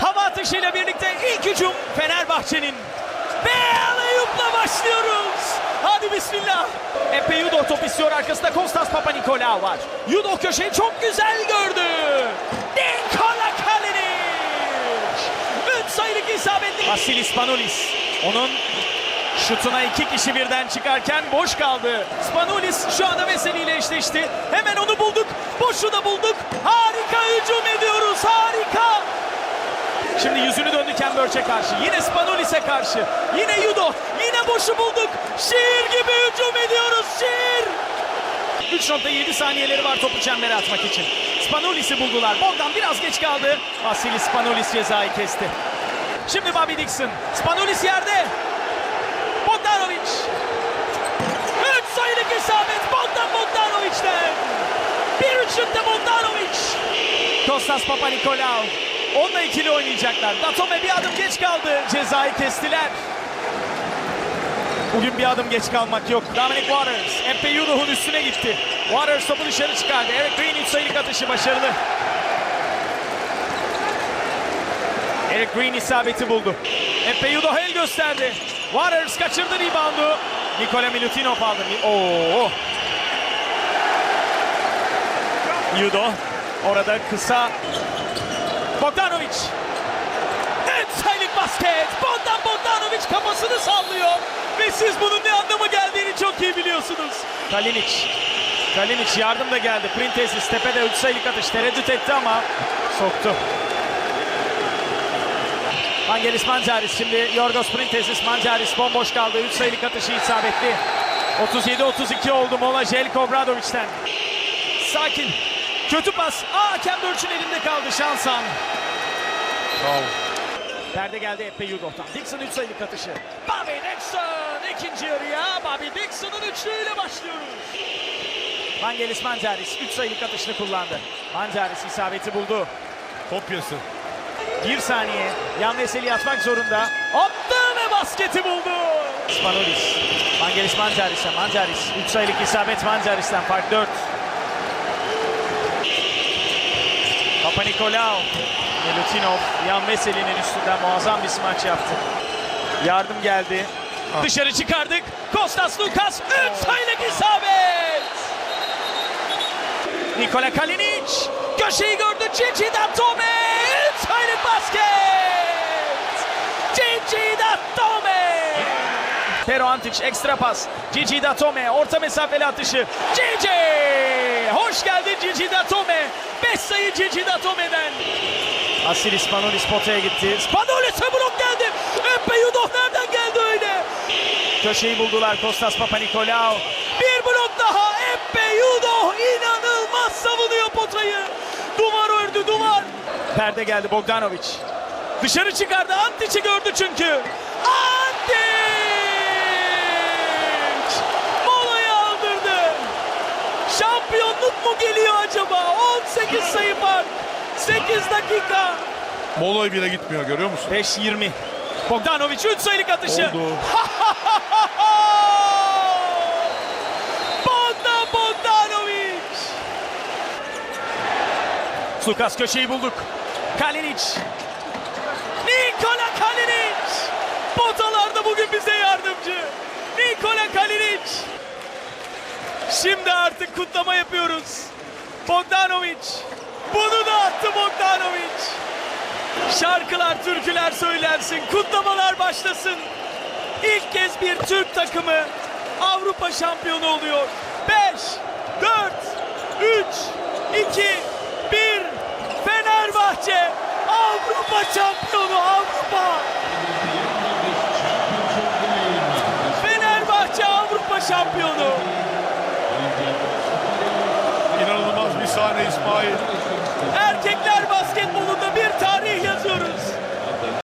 Hava atışıyla birlikte ilk hücum Fenerbahçe'nin. Ve Aleyup'la başlıyoruz. Hadi bismillah. Epe Yudo top istiyor arkasında Kostas Papanikolaou var. Yudo köşeyi çok güzel gördü. Nikola Kalinic. Üç sayılık isabetli. Vasilis Panolis. Onun Şutuna iki kişi birden çıkarken boş kaldı. Spanulis şu anda Veseli ile eşleşti. Hemen onu bulduk. Boşu da bulduk. Harika hücum ediyoruz. Harika. Şimdi yüzünü döndü Ken Burch'e karşı. Yine Spanulis'e karşı. Yine Yudo. Yine boşu bulduk. Şiir gibi hücum ediyoruz. Şiir. 3.7 saniyeleri var topu çembere atmak için. Spanulis'i buldular. Bogdan biraz geç kaldı. Vasilis Spanulis cezayı kesti. Şimdi Bobby Dixon. Spanulis yerde. Bogdanovic. 3 sayılık isabet Bogdan Bogdanovic'ten. Bir üçlükte Bogdanovic. Kostas Papanikolaou. Onunla ikili oynayacaklar. Datome bir adım geç kaldı. Cezayı kestiler. Bugün bir adım geç kalmak yok. Dominic Waters. Empe Yudoh'un üstüne gitti. Waters topu dışarı çıkardı. Eric Green 3 sayılık atışı başarılı. Eric Green isabeti buldu. Empe Yudoh el gösterdi. Waters kaçırdı reboundu. Nikola Milutinov aldı. Oo. Yudo orada kısa. Bogdanovic. Evet sayılık basket. Bogdan Bogdanovic kafasını sallıyor. Ve siz bunun ne anlama geldiğini çok iyi biliyorsunuz. Kalinic. Kalinic yardım da geldi. Printezis tepede 3 sayılık atış. Tereddüt etti ama soktu. Vangelis Mancaris şimdi Yorgos Printezis Mancaris bomboş kaldı. 3 sayılık atışı isabetli. 37-32 oldu mola Jelko Obradovic'ten. Sakin. Kötü pas. Aa Ken Burch'un elinde kaldı şansan. Perde geldi Epe Yudoh'tan. Dixon 3 sayılık atışı. Bobby Dixon ikinci yarıya. Bobby Dixon'ın üçlüğüyle başlıyoruz. Vangelis Mancaris 3 sayılık atışını kullandı. Mancaris isabeti buldu. Kopyası. Bir saniye. Yan Veseli atmak zorunda. Attı ve basketi buldu. Spanolis. Vangelis Mancaris'e. Mancaris. 3 sayılık isabet Mancaris'ten. Fark 4. Papa Nikolaou. Milutinov. Yan Veseli'nin üstünden muazzam bir smaç yaptı. Yardım geldi. Dışarı çıkardık. Kostas Lukas. 3 sayılık isabet. Nikola Kalinic. Köşeyi gördü. Cici Datome. 3 sayılık basket. Cici Datome. Pero Antic ekstra pas. Cici Datome orta mesafeli atışı. Cici! Hoş geldin Cici Datome. 5 sayı Cici Datome'den. Asilis Spanolis potaya gitti. Spanolis'e blok geldi. Epe Yudoh nereden geldi öyle? Köşeyi buldular Kostas Papanikolaou. Bir blok daha. Epe Yudoh inanılmaz savunuyor potayı. Duvar ördü duvar. Perde geldi Bogdanovic. Dışarı çıkardı. Antic'i gördü çünkü. Antic! Şampiyonluk mu geliyor acaba? 18 sayı fark. 8 dakika. Molay bile gitmiyor görüyor musun? 5-20. Bogdanovic 3 sayılık atışı. Oldu. Bogdan Bogdanovic. Lukas köşeyi bulduk. Kalinic. Nikola Kalinic. Potalarda bugün bize yardımcı. Nikola Kalinic. Şimdi artık kutlama yapıyoruz. Bogdanovic. Bunu da attı Bogdanovic. Şarkılar, türküler söylensin, kutlamalar başlasın. İlk kez bir Türk takımı Avrupa şampiyonu oluyor. 5, 4, 3, 2, 1. Fenerbahçe Avrupa şampiyonu Avrupa. Fenerbahçe Avrupa şampiyonu. İsmail. Erkekler basketbolunda